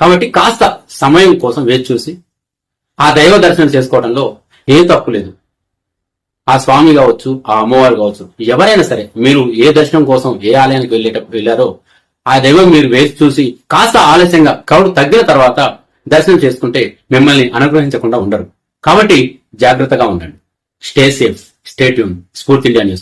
కాబట్టి కాస్త సమయం కోసం వేచి చూసి ఆ దైవ దర్శనం చేసుకోవడంలో ఏ తప్పు లేదు. ఆ స్వామి కావచ్చు ఆ అమ్మవారు కావచ్చు ఎవరైనా సరే మీరు ఏ దర్శనం కోసం ఏ ఆలయానికి వెళ్ళేటప్పుడు వెళ్ళారో ఆ దైవం మీరు వేచి చూసి కాస్త ఆలస్యంగా క్రౌడ్ తగ్గిన తర్వాత దర్శనం చేసుకుంటే మిమ్మల్ని అనుగ్రహించకుండా ఉండరు. కాబట్టి జాగ్రత్తగా ఉండండి. Stay safe.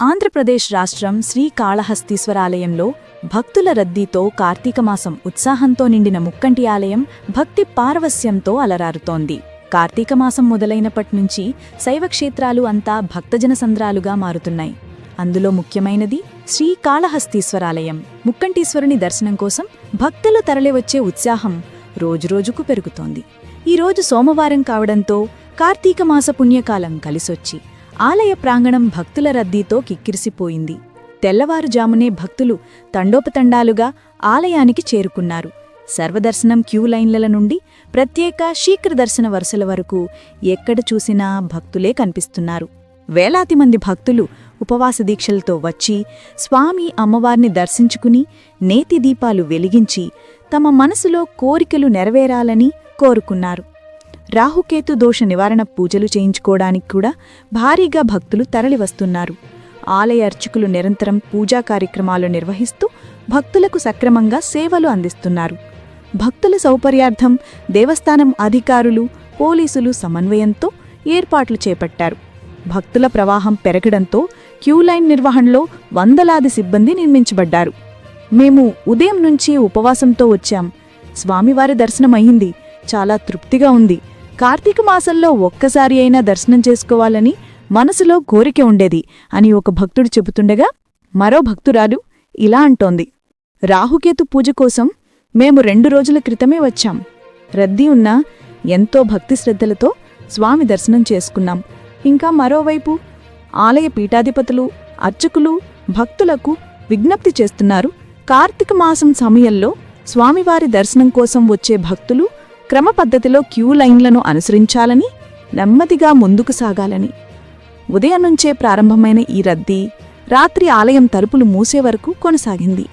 ఆంధ్రప్రదేశ్ రాష్ట్రం శ్రీకాళహస్తీశ్వరాలయంలో భక్తుల రద్దీతో కార్తీక మాసం ఉత్సాహంతో నిండిన ముక్కంటి ఆలయం భక్తి పారవస్యంతో అలరారుతోంది. కార్తీక మాసం మొదలైనప్పటి నుంచి శైవ క్షేత్రాలు అంతా భక్తజన సంద్రాలుగా మారుతున్నాయి. అందులో ముఖ్యమైనది శ్రీకాళహస్తీశ్వరాలయం ముక్కంటీశ్వరుని దర్శనం కోసం భక్తులు తరలివచ్చే ఉత్సాహం రోజురోజుకు పెరుగుతోంది. ఈరోజు సోమవారం కావడంతో కార్తీక మాస పుణ్యకాలం కలిసొచ్చి ఆలయ ప్రాంగణం భక్తుల రద్దీతో కిక్కిరిసిపోయింది. తెల్లవారుజామునే భక్తులు తండోపతండాలుగా ఆలయానికి చేరుకున్నారు. సర్వదర్శనం క్యూ లైన్ల నుండి ప్రత్యేక శీఘ్ర దర్శన వరుసల వరకు ఎక్కడ చూసినా భక్తులే కనిపిస్తున్నారు. వేలాది మంది భక్తులు ఉపవాస దీక్షలతో వచ్చి స్వామి అమ్మవారిని దర్శించుకుని నేతి దీపాలు వెలిగించి తమ మనసులో కోరికలు నెరవేరాలని కోరుకున్నారు. రాహుకేతు దోష నివారణ పూజలు చేయించుకోవడానికి కూడా భారీగా భక్తులు తరలివస్తున్నారు. ఆలయ అర్చకులు నిరంతరం పూజా కార్యక్రమాలు నిర్వహిస్తూ భక్తులకు సక్రమంగా సేవలు అందిస్తున్నారు. భక్తుల సౌకర్యార్థం దేవస్థానం అధికారులు పోలీసులు సమన్వయంతో ఏర్పాట్లు చేపట్టారు. భక్తుల ప్రవాహం పెరగడంతో క్యూలైన్ నిర్వహణలో వందలాది సిబ్బంది నిర్మించబడ్డారు. మేము ఉదయం నుంచి ఉపవాసంతో వచ్చాం. స్వామివారి దర్శనం అయింది చాలా తృప్తిగా ఉంది. కార్తీక మాసంలో ఒక్కసారి అయినా దర్శనం చేసుకోవాలని మనసులో కోరిక ఉండేది అని ఒక భక్తుడు చెబుతుండగా మరో భక్తురాలు ఇలా అంటోంది రాహుకేతు పూజ కోసం మేము రెండు రోజుల క్రితమే వచ్చాం. రద్దీ ఉన్నా ఎంతో భక్తి శ్రద్ధలతో స్వామి దర్శనం చేసుకున్నాం. ఇంకా మరోవైపు ఆలయ పీఠాధిపతులు అర్చకులు భక్తులకు విజ్ఞప్తి చేస్తున్నారు. కార్తీక మాసం సమయంలో స్వామివారి దర్శనం కోసం వచ్చే భక్తులు క్రమ పద్ధతిలో క్యూ లైన్లను అనుసరించాలని నెమ్మదిగా ముందుకు సాగాలని. ఉదయం నుంచే ప్రారంభమైన ఈ రద్దీ రాత్రి ఆలయం తలుపులు మూసే వరకు కొనసాగింది.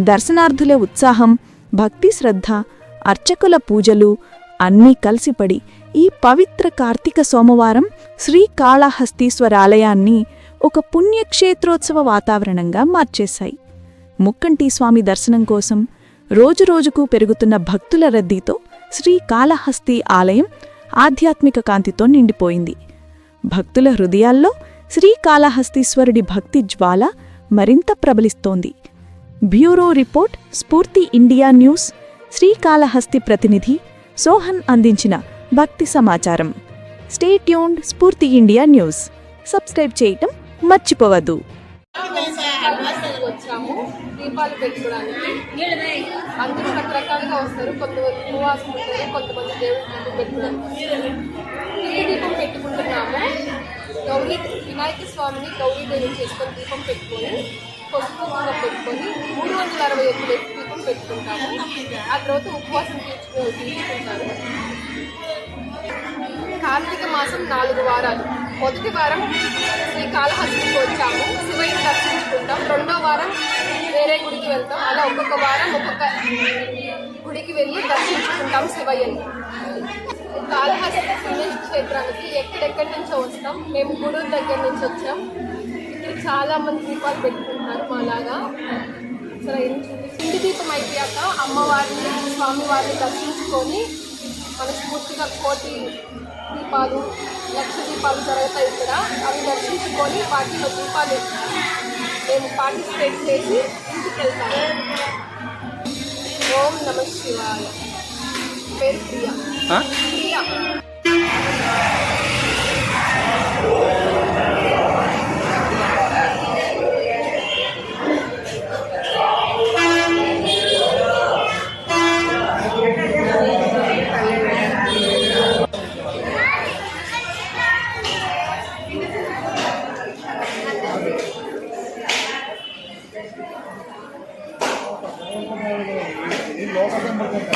దర్శనార్థుల ఉత్సాహం భక్తి శ్రద్ధ అర్చకుల పూజలు అన్నీ కలిసిపడి ఈ పవిత్ర కార్తీక సోమవారం శ్రీకాళహస్తీశ్వరాలయాన్ని ఒక పుణ్యక్షేత్రోత్సవ వాతావరణంగా మార్చేశాయి. ముక్కంటి స్వామి దర్శనం కోసం రోజురోజుకు పెరుగుతున్న భక్తుల రద్దీతో శ్రీకాళహస్తి ఆలయం ఆధ్యాత్మిక కాంతితో నిండిపోయింది. భక్తుల హృదయాల్లో శ్రీకాళహస్తీశ్వరుడి భక్తి జ్వాల మరింత ప్రబలిస్తోంది. Bureau report Spoorthi India news Srikalahasti ప్రతినిధి సోహన్ అందించిన భక్తి సమాచారం. స్టేట్యూన్డ్ స్ఫూర్తి ఇండియా న్యూస్. సబ్స్క్రైబ్ చేయటం మర్చిపోవద్దు. వచ్చాము. దీపాలు పెట్టుకోవడానికి. అందరూ రకరకాలుగా వస్తారు. కొంతమంది ఉపవాసం ఉంటారు కొంతమంది దేవుడు దీపం దీపం పెట్టుకుంటున్నాము. గౌరీ వినాయక స్వామిని గౌరీ దేవి చేసుకొని దీపం పెట్టుకొని పసుపు కుంకుమ పెట్టుకొని మూడు వందల అరవై ఒక్క దీపం పెట్టుకుంటాము. ఆ తర్వాత ఉపవాసం తీర్చుకుని తీసుకుంటారు కార్తీక మాసం నాలుగు వారాలు. మొదటి వారం శ్రీకాళహస్తికి వచ్చాము. శివయ్యని దర్శించుకుంటాం. రెండో వారం వేరే గుడికి వెళ్తాం. అలా ఒక్కొక్క వారం ఒక్కొక్క గుడికి వెళ్ళి దర్శించుకుంటాం శివయ్యని. కాళహస్తి పుణ్యక్షేత్రానికి ఎక్కడెక్కడి నుంచో వస్తాం. మేము గుడూరు దగ్గర నుంచి వచ్చాం. ఇక్కడ చాలా మంది దీపాలు పెట్టుకుంటారు మాలాగా. సరే ఇంటి దీపం అయిపోయాక అమ్మవారిని స్వామివారిని దర్శించుకొని మనస్ఫూర్తిగా కోటి దీపాలు లక్ష దీపాలు జరుగుతాయి ఇక్కడ. అవి దర్శించుకొని వాటిలో దీపాలు మేము పార్టిసిపేట్ చేసి ఇంటికి వెళ్తాము ఓం నమ శివాయ. పేరు ప్రియా. ప్రియా. ಮಾಡ್ತಾರೆ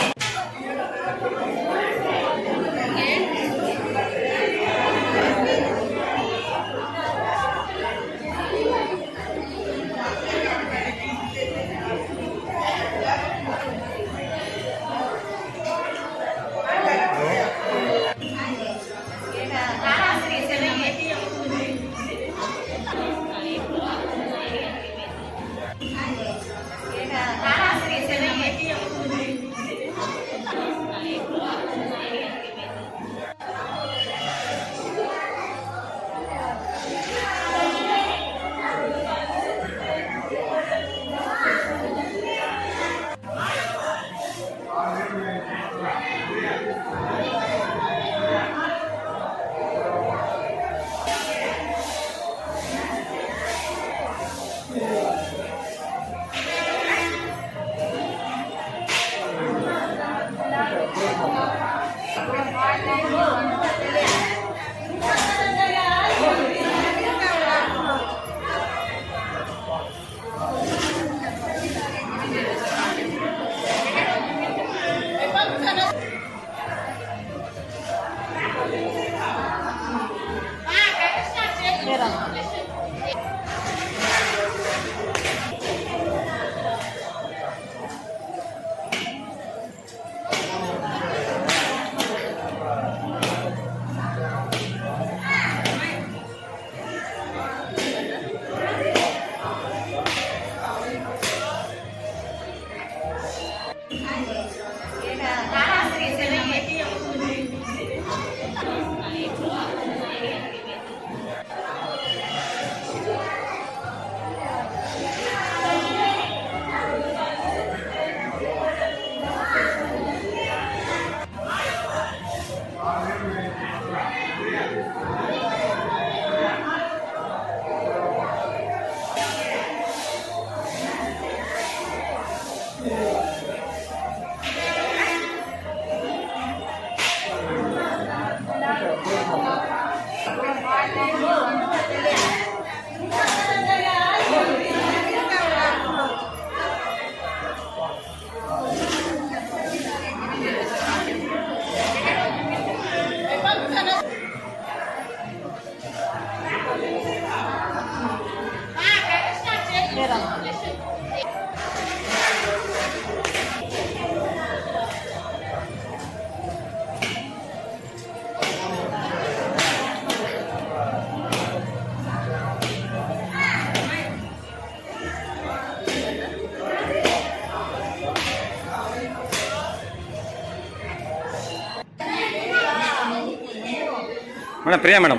మేడం ప్రియా మేడం.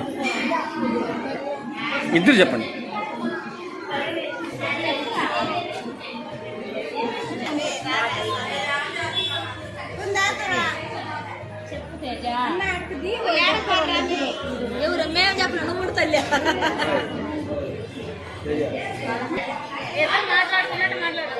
ఇద్దరు చెప్పండి. ఎవరు? మేము చెప్పిన నువ్వు కూడా తల్లి. మాట్లాడుతున్నట్టు మాట్లాడు.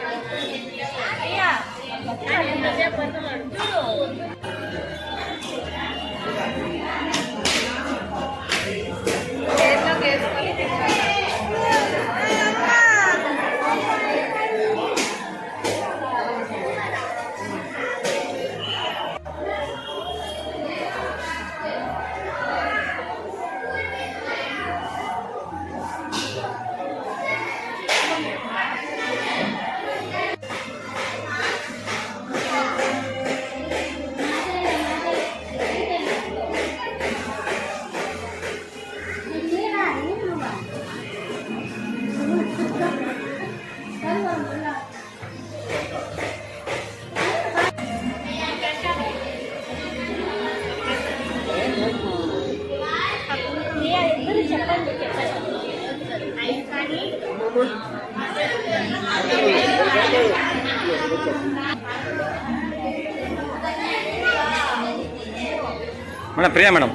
Madam Priya madam